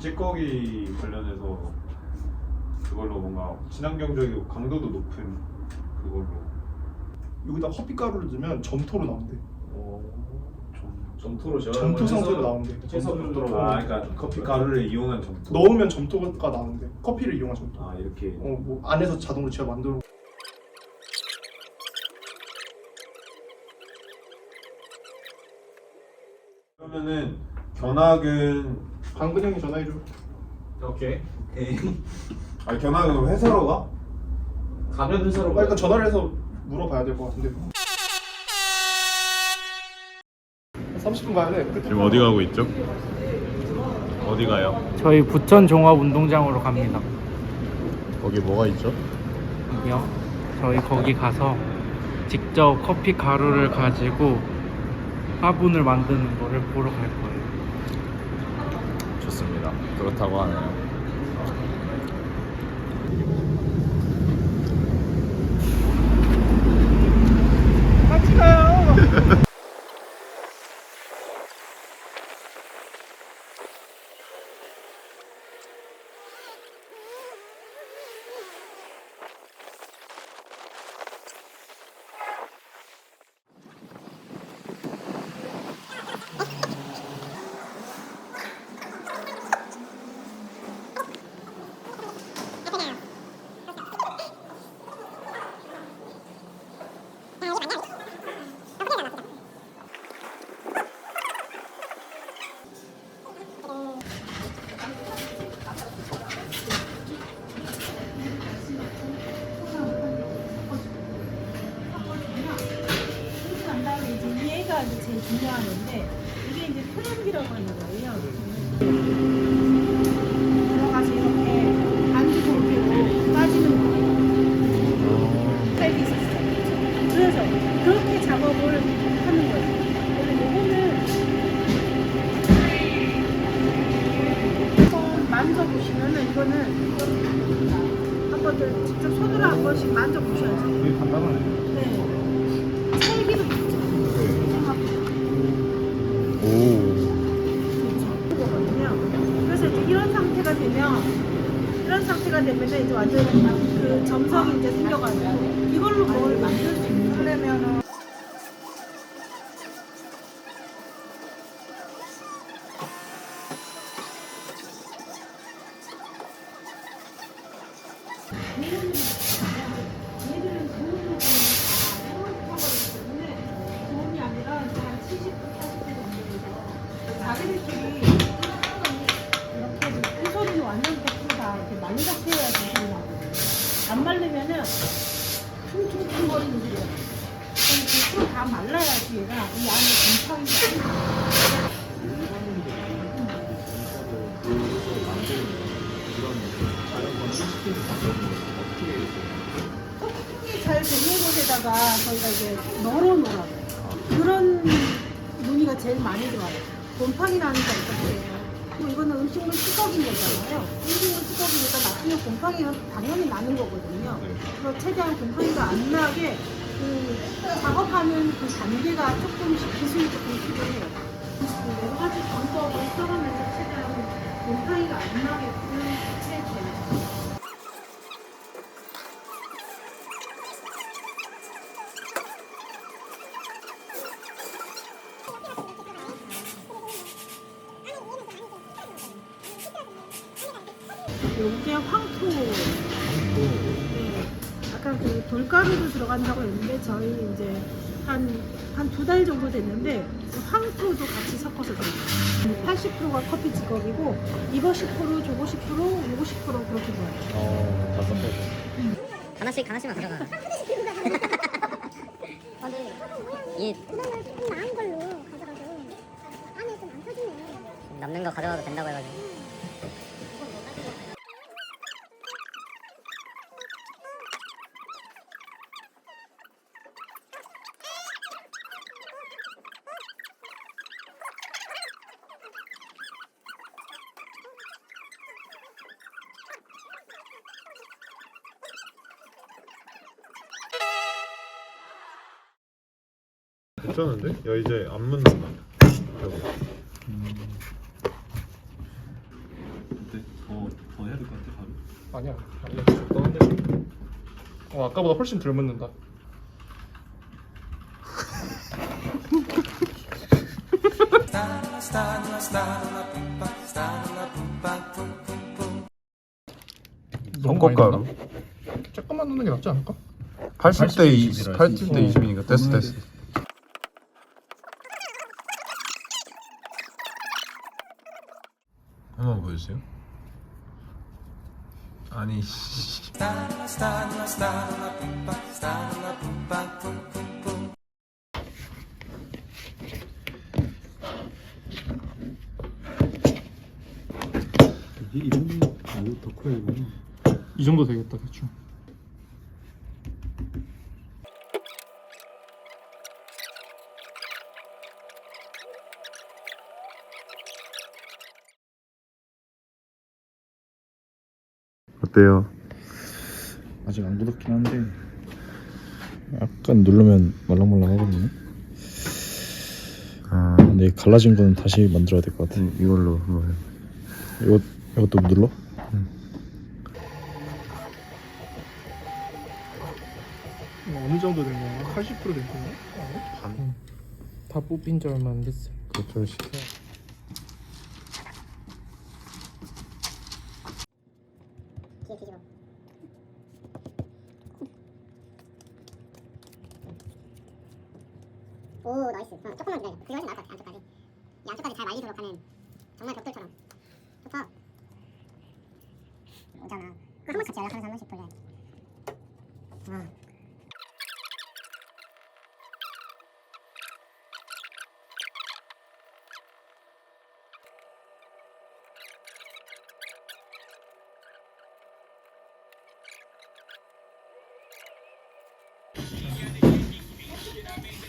찌꺼기 관련해서 그걸로 뭔가 친환경적이고 강도도 높은 그걸로 여기다 커피 가루를 넣으면 점토로 나온대. 점토로 제가 점토 상태로 나온대. 해서 점토로 아 그러니까 커피 가루를 이용한 점토 넣으면 점토가 나온대. 커피를 이용한 점토. 아 이렇게 어, 뭐 안에서 자동으로 제가 만들어. 그러면은 견학은 방근 형이 전화해줘. 오케이 아 견학은 회사로 가? 가면 회사로 아, 일단 전화를 해서 물어봐야 될 것 같은데. 30분 가야 돼. 지금 어디 가고 있죠? 어디 가요? 저희 부천 종합 운동장으로 갑니다. 거기 뭐가 있죠? 여기요. 저희 거기 가서 직접 커피 가루를 가지고 화분을 만드는 거를 보러 갈 거예요. 좋습니다. 그렇다고 하네요. 같이 가요. 한 다음에 이제 건데 이게 이제 플랜기라고 하는 거예요. 되면 이런 상태가 되면 이제 완전 그 점성이 이제 생겨가지고 이걸로 뭘 만들 수 얘들은 나요. 그럼 그다 말라야지 얘가 이 안에 곰팡이가 흙이 잘 되는 곳에다가 저희가 이제 널어놓으라고 그런 무늬가 제일 많이 들어와요. 곰팡이 나니까 어떡해요. 그리고 이거는 음식물 찌꺼기인 거잖아요. 음식물 찌꺼기니까 나중에 곰팡이가 당연히 나는 거거든요. 그래서 최대한 곰팡이가 안 나게 하는 그 단계가 조금씩 기술이 조금 필요해요. 여러 가지 방법을 써가면서 최대한 곰팡이가 안 나게끔 해줘요. 요게 황토. 네. 아까 그 돌가루도 들어간다고 했는데 저희 이제 한한 두 달 정도 됐는데 그 황토도 같이 섞어서 들어요. 80%가 커피 직업이고 이거 10% 저거 10% 요거 10% 그렇게 들어요. 어, 다 섞어서. 하나씩 하나씩만 가져가. 이 나은 걸로 가져가고 안에 좀 안 터지네. 남는 거 가져가도 된다고 해가지고. 괜찮은데? 야 이제 안 묻는다. 여기. 아니야 아니야 적당한데 어 아까보다 훨씬 덜 묻는다 콩고가루. 조금만 넣는 게 낫지 않을까? 80대 20, 20이라 80대 20이니까 됐어 됐어. 한번 보여주세요. 아니 씨. 이 정도 되겠다 대충 어때요? 아직 안 굳었긴 한데 약간 누르면 말랑말랑 하거든요. 아 근데 갈라진 거는 다시 만들어야 될 것 같아. 이- 이걸로 한번 해. 이거 이것도 눌러? 어느 정도 된 거야? 80%된 건가? 다 뽑힌 지 얼마 안 됐어요. 그좀 시켜. 뒤에 뒤집어. 오 나이스. 어, 조금만 기다려. 그게 훨씬 나을 것 같아 안쪽까지. 이 안쪽까지 잘 말리도록 하는 정말 벽돌처럼. 좋다. 오잖아. 그한 번씩 같이 연락하면서 한 번씩 돌려야지. 아.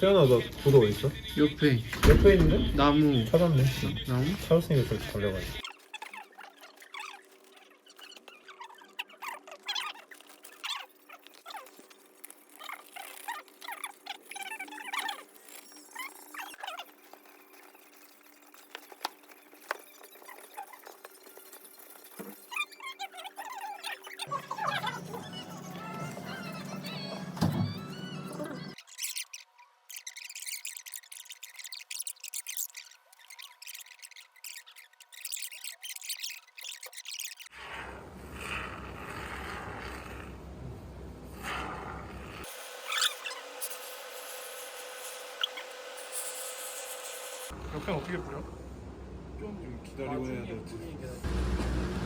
태연아 너 도도 어디 있어? 옆에 옆에 있는데? 나무 찾았네. 나무? 찾았으니까 저기 달려가야 어떻게 뿌려? 좀 기다리고 해야 돼.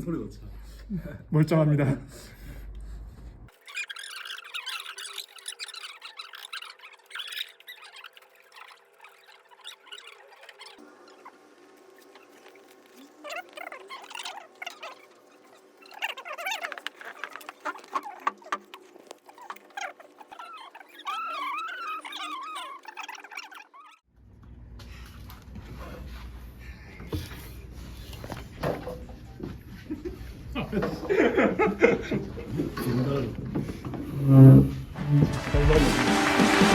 소리 넣자. 멀쩡합니다 정답.